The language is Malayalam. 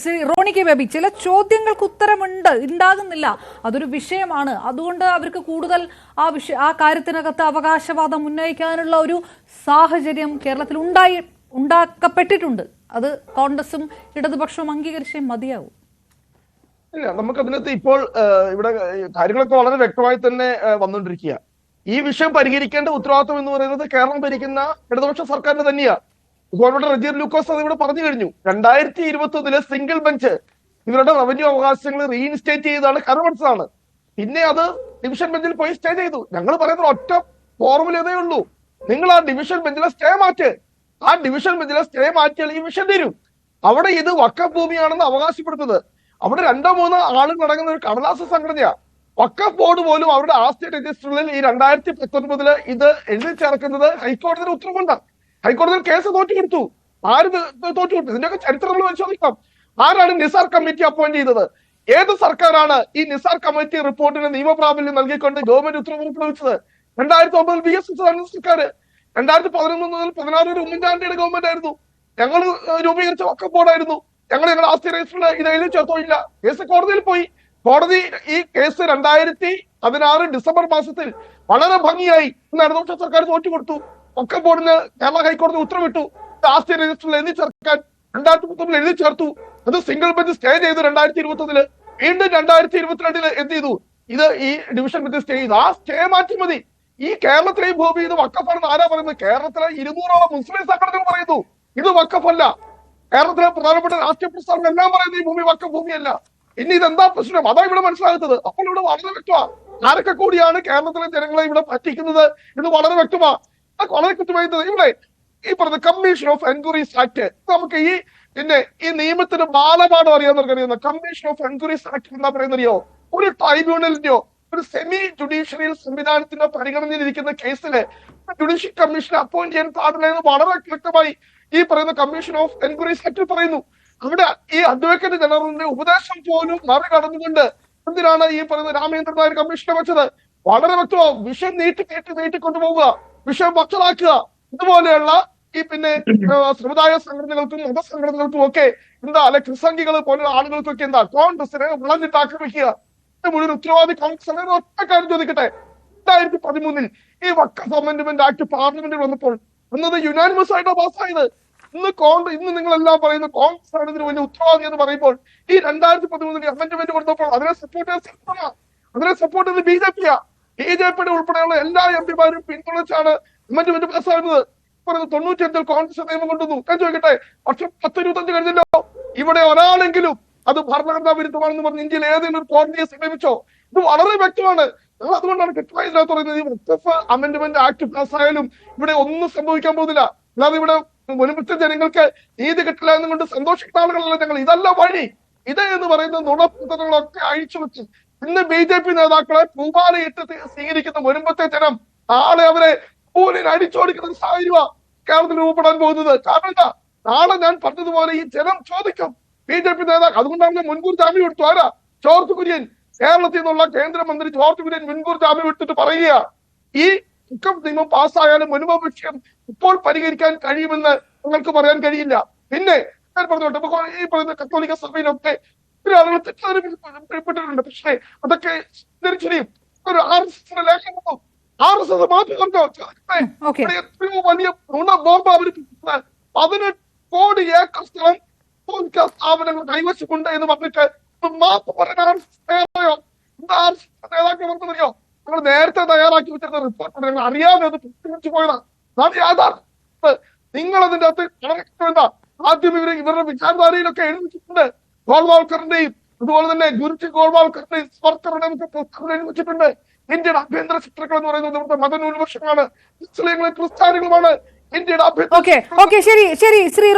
ശ്രീ റോണി കെ ബേബി ചില ചോദ്യങ്ങൾക്ക് ഉത്തരമുണ്ട്. ഉണ്ടാകുന്നില്ല. അതൊരു വിഷയമാണ്. അതുകൊണ്ട് അവർക്ക് കൂടുതൽ ആ വിഷയ ആ കാര്യത്തിനകത്ത് അവകാശവാദം ഉന്നയിക്കാനുള്ള ഒരു സാഹചര്യം കേരളത്തിൽ ഉണ്ടായി ഉണ്ടാക്കപ്പെട്ടിട്ടുണ്ട്. അത് കോൺഗ്രസും ഇടതുപക്ഷവും അംഗീകരിച്ചേ മതിയാവും. ഇല്ല നമുക്ക് അതിനകത്ത് ഇപ്പോൾ ഇവിടെ കാര്യങ്ങളൊക്കെ വളരെ വ്യക്തമായി തന്നെ വന്നുകൊണ്ടിരിക്കുക ഈ വിഷയം പരിഹരിക്കേണ്ട ഉത്തരവാദിത്വം എന്ന് പറയുന്നത് കേരളം ഭരിക്കുന്ന ഇടതുപക്ഷ സർക്കാരിന് തന്നെയാ. ഗവൺമെന്റ് റജീർ ലൂക്കോസ് അത് ഇവിടെ പറഞ്ഞു കഴിഞ്ഞു. രണ്ടായിരത്തി ഇരുപത്തി ഒന്നിലെ സിംഗിൾ ബെഞ്ച് ഇവരുടെ റവന്യൂ അവകാശങ്ങൾ റീഇൻസ്റ്റേറ്റ് ചെയ്താണ് കരമടച്ചതാണ് പിന്നെ അത് ഡിവിഷൻ ബെഞ്ചിൽ പോയി സ്റ്റേ ചെയ്തു. ഞങ്ങൾ പറയുന്ന ഒറ്റ ഫോർമുല ഇതേ ഉള്ളൂ. നിങ്ങൾ ആ ഡിവിഷൻ ബെഞ്ചിലെ സ്റ്റേ മാറ്റ്. ആ ഡിവിഷൻ ബെഞ്ചിലെ സ്റ്റേ മാറ്റിയാൽ ഈ വിഷൻ തീരും. അവിടെ ഇത് വക്കഫ് ഭൂമിയാണെന്ന് അവിടെ രണ്ടോ മൂന്നോ ആളുകൾ അടങ്ങുന്ന ഒരു കടലാസ സംഘടനയാണ് വക്കഫ് ബോർഡ് പോലും അവരുടെ ആസ്തി രജിസ്റ്ററിൽ ഈ രണ്ടായിരത്തി പത്തൊൻപതിൽ ഇത് എഴുതി ചേർക്കുന്നത് ഹൈക്കോടതിയുടെ ഉത്തരവുണ്ടാണ് ഹൈക്കോടതിയിൽ കേസ് തോറ്റു കൊടുത്തു ആര് ഇത് തോറ്റു കൊടുത്തു ഇതിന്റെയൊക്കെ ചരിത്രങ്ങൾ പരിശോധിക്കാം. ആരാണ് നിസാർ കമ്മിറ്റി അപ്പോയിന്റ് ചെയ്തത്? ഏത് സർക്കാരാണ് ഈ നിസാർ കമ്മിറ്റി റിപ്പോർട്ടിന് നിയമപ്രാബല്യം നൽകിക്കൊണ്ട് ഗവൺമെന്റ് ഉത്തരവ് പുറപ്പെടുവിച്ചത് രണ്ടായിരത്തി ഒമ്പതിൽ ബി എസ് സർക്കാർ രണ്ടായിരത്തി പതിനൊന്ന് മുതൽ പതിനാറ് വരെ ഉമ്മൻചാണ്ടിയുടെ ഗവൺമെന്റ് ആയിരുന്നു. ഞങ്ങൾ രൂപീകരിച്ച വക്കഫ് ബോർഡായിരുന്നു. ഞങ്ങൾ ഞങ്ങൾ ആസ്തി രജിസ്റ്ററിൽ ഇത് എഴുതി ചേർത്തോ ഇല്ല. കേസ് കോടതിയിൽ പോയി. കോടതി ഈ കേസ് രണ്ടായിരത്തി പതിനാറ് ഡിസംബർ മാസത്തിൽ വളരെ ഭംഗിയായി ഇടതുപക്ഷ സർക്കാർ തോറ്റു കൊടുത്തു വക്കഫ് ബോർഡിന് കേരള ഹൈക്കോടതി ഉത്തരവിട്ടു. ആസ്തി രജിസ്റ്ററിൽ എഴുതി ചേർക്കാൻ രണ്ടായിരത്തി പത്തൊമ്പതിൽ എഴുതി ചേർത്തു. അത് സിംഗിൾ ബെഞ്ച് സ്റ്റേ ചെയ്തു രണ്ടായിരത്തി ഇരുപത്തി ഒന്നിൽ വീണ്ടും രണ്ടായിരത്തി ഇരുപത്തിരണ്ടിൽ എന്ത് ചെയ്തു? ഇത് ഈ ഡിവിഷൻ ബെഞ്ച് സ്റ്റേ ചെയ്തു. ആ സ്റ്റേ മാറ്റി മതി. ഈ കേരളത്തിലെ ഭൂമി ഇത് വക്കഫാണെന്ന് ആരാ പറയുന്നത്? കേരളത്തിലെ ഇരുന്നൂറോളം മുസ്ലിം സംഘടനകൾ പറയുന്നു. ഇത് വക്കഫല്ല കേരളത്തിലെ പ്രധാനപ്പെട്ട രാഷ്ട്രീയ പ്രസ്ഥാനം എല്ലാം പറയുന്നത് ഈ ഭൂമി വക്ക ഭൂമിയല്ല. ഇനി ഇതെന്താ പ്രശ്നം? അതാ ഇവിടെ മനസ്സിലാകുന്നത്. അപ്പോൾ ഇവിടെ വളരെ വ്യക്തമാ. ആരൊക്കെ കൂടിയാണ് കേരളത്തിലെ ജനങ്ങളെ ഇവിടെ പറ്റിക്കുന്നത് ഇത് വളരെ വ്യക്തമാ. അത് വളരെ കൃത്യമായി ഇവിടെ ഈ പറഞ്ഞ കമ്മീഷൻ ഓഫ് എൻക്വയറീസ് ആക്ട് നമുക്ക് ഈ പിന്നെ ഈ നിയമത്തിന് ബാലപാഠം അറിയുന്ന കമ്മീഷൻ ഓഫ് എൻക്വയറീസ് ആക്ട് എന്താ പറയുന്നറിയോ ഒരു ട്രൈബ്യൂണലിന്റെയോ ഒരു സെമി ജുഡീഷ്യറിയൽ സംവിധാനത്തിന്റെ പരിഗണനയിലിരിക്കുന്ന കേസിൽ ജുഡീഷ്യൽ കമ്മീഷൻ അപ്പോയിന്റ് ചെയ്യാൻ പാടില്ല എന്ന് വളരെ വ്യക്തമായി ഈ പറയുന്ന കമ്മീഷൻ ഓഫ് എൻക്വയറീസ് ആക്ടിൽ പറയുന്നു. അവിടെ ഈ അഡ്വക്കേറ്റ് ജനറലിന്റെ ഉപദേശം പോലും മറികടന്നുകൊണ്ട് എന്തിനാണ് ഈ പറയുന്ന രാമേന്ദ്രൻ കമ്മീഷനെ വെച്ചത്? വളരെ വ്യക്തമാവും. വിഷയം നീട്ടി നീട്ടി നീട്ടി കൊണ്ടുപോവുക. വിഷയം വഷളാക്കുക ഇതുപോലെയുള്ള ഈ പിന്നെ സമുദായ സംഘടനകൾക്കും മതസംഘടനകൾക്കും ഒക്കെ എന്താ അല്ലെ ക്രിസംഗികൾ പോലുള്ള ആളുകൾക്കൊക്കെ എന്താ കോൺഗ്രസിനെ വിളഞ്ഞിട്ട് ആക്രമിക്കുക ഇത് മുഴുവൻ ഉത്തരവാദി കോൺഗ്രസ് ഒറ്റ കാര്യം ചോദിക്കട്ടെ? രണ്ടായിരത്തി പതിമൂന്നിൽ ഈ വക്കഫ് അമെന്റ്മെന്റ് ആക്ട് പാർലമെന്റിൽ വന്നപ്പോൾ എന്നത് യുനാനിമസ് ആയിട്ടാണ് പാസ്സായത്? ഇന്ന് കോൺഗ്രസ് ഇന്ന് നിങ്ങളെല്ലാം പറയുന്ന കോൺഗ്രസ് ആണ് ഇതിന് വലിയ ഉത്തരവാദി എന്ന് പറയുമ്പോൾ ഈ രണ്ടായിരത്തി പതിമൂന്നിൽ അമെന്റ്മെന്റ് കൊടുത്തപ്പോൾ അതിനെ സപ്പോർട്ട് ചെയ്യാൻ അതിനെ സപ്പോർട്ട് ചെയ്ത് ബി ജെ പിയാ ബി ജെ പിയുടെ ഉൾപ്പെടെയുള്ള എല്ലാ എം പിമാരും പിന്തുണച്ചാണ് മറ്റു അമെന്റ്മെന്റ് പറഞ്ഞു തൊണ്ണൂറ്റി തൊണ്ണൂറ്റിയഞ്ചിൽ കോൺഗ്രസ് നിയമം കൊണ്ടുവന്നു. ഞാൻ ചോദിക്കട്ടെ പക്ഷെ പത്ത് ഇരുപത്തഞ്ച് കഴിഞ്ഞല്ലോ? ഇവിടെ ഒരാളെങ്കിലും അത് ഭരണഘടനാ വിരുദ്ധമാണെന്ന് പറഞ്ഞ് ഇന്ത്യയിൽ ഏതെങ്കിലും കോടതിയെ സമീപിച്ചോ? ഇത് വളരെ വ്യക്തമാണ്. അതുകൊണ്ടാണ് കൃത്യമായി പറയുന്നത്. ഈ വഖഫ് അമെന്റ്മെന്റ് ആക്ട് പാസ്സായാലും ഇവിടെ ഒന്നും സംഭവിക്കാൻ പോകുന്നില്ല. അല്ലാതെ ഇവിടെ ഒരുമിച്ച ജനങ്ങൾക്ക് നീതി കിട്ടില്ല എന്നുകൊണ്ട് സന്തോഷിക്കുന്ന ആളുകളല്ല ഞങ്ങൾ. ഇതല്ല വഴി. ഇത് എന്ന് പറയുന്ന നുണപ്രതകളൊക്കെ അഴിച്ചു വെച്ച് ഇന്ന് ബി ജെ പി നേതാക്കളെ പൂമാലയിട്ട് സ്വീകരിക്കുന്ന മുൻപത്തെ ജനം നാളെ അവരെ പൂലിന് അടിച്ചോടിക്കുന്ന ഒരു സാഹചര്യമാണ് കേരളത്തിൽ രൂപപ്പെടാൻ പോകുന്നത്. കാരണം എന്താ നാളെ ഞാൻ പറഞ്ഞതുപോലെ ഈ ജനം ചോദിക്കും. ബി ജെ പി നേതാക്കൾ അതുകൊണ്ടാണ് മുൻകൂർ ജാമ്യം എടുത്തു. ആരാ? ജോർജ് കുര്യൻ. കേരളത്തിൽ നിന്നുള്ള കേന്ദ്രമന്ത്രി ജോർജ് കുര്യൻ മുൻകൂർ ജാമ്യം എടുത്തിട്ട് പറയുക ഈ ചുക്കം നിയമം പാസ്സായാലും മുൻപ് വിഷയം ഇപ്പോൾ പരിഹരിക്കാൻ കഴിയുമെന്ന് നിങ്ങൾക്ക് പറയാൻ കഴിയില്ല. പിന്നെ ഞാൻ പറഞ്ഞോട്ടെ ഈ പറയുന്ന കത്തോലിക്ക സഭയിലൊക്കെ ആളുകൾ തെറ്റിദ്ധരിപ്പിക്കപ്പെട്ടിട്ടുണ്ട് പക്ഷേ അതൊക്കെ തിരിച്ചറിയും ഒരു ആർ എസ് എസിന്റെ ലേഖനം വന്നു ആർ എസ് എസ് ഇവിടെ എത്രയോ വലിയ നുണ ബോംബ് അവതരിപ്പിക്കുന്നത് പതിനെട്ട് കോടി ഏക്കർ സ്ഥലം സ്ഥാപനങ്ങൾ കൈവശമുണ്ട് എന്ന് പറഞ്ഞിട്ട് മാപ്പ് പറയാൻ ആർ എസ് എസ് നേതാവോ? എന്താ ആർ എസ് എസ് ഞങ്ങൾ നേരത്തെ തയ്യാറാക്കി വെച്ചിരുന്ന റിപ്പോർട്ട് ഞങ്ങൾ അറിയാതെ അത് പ്രത്യേകിച്ച് പോയതാണ് അതാണ് യാഥാർത്ഥ്യം. നിങ്ങൾ അതിന്റെ അകത്ത് ആദ്യം ഇവരെ ഇവരുടെ വിചാരധാരയിലൊക്കെ എഴുതി വെച്ചിട്ടുണ്ട്. ഗോൾവാൾക്കറിന്റെയും അതുപോലെ തന്നെ ഗുരുജി ഗോൾവാൾക്കറിന്റെയും പുസ്തകം വെച്ചിട്ടുണ്ട്. ഇന്ത്യയുടെ ആഭ്യന്തര ശത്രുക്കൾ എന്ന് പറയുന്നത് ഇവിടുത്തെ മതന്യൂനപക്ഷമാണ് മുസ്ലിങ്ങളും ക്രിസ്ത്യാനികളുമാണ് ഇന്ത്യയുടെ ആഭ്യന്തര ശരി ശരി ശ്രീ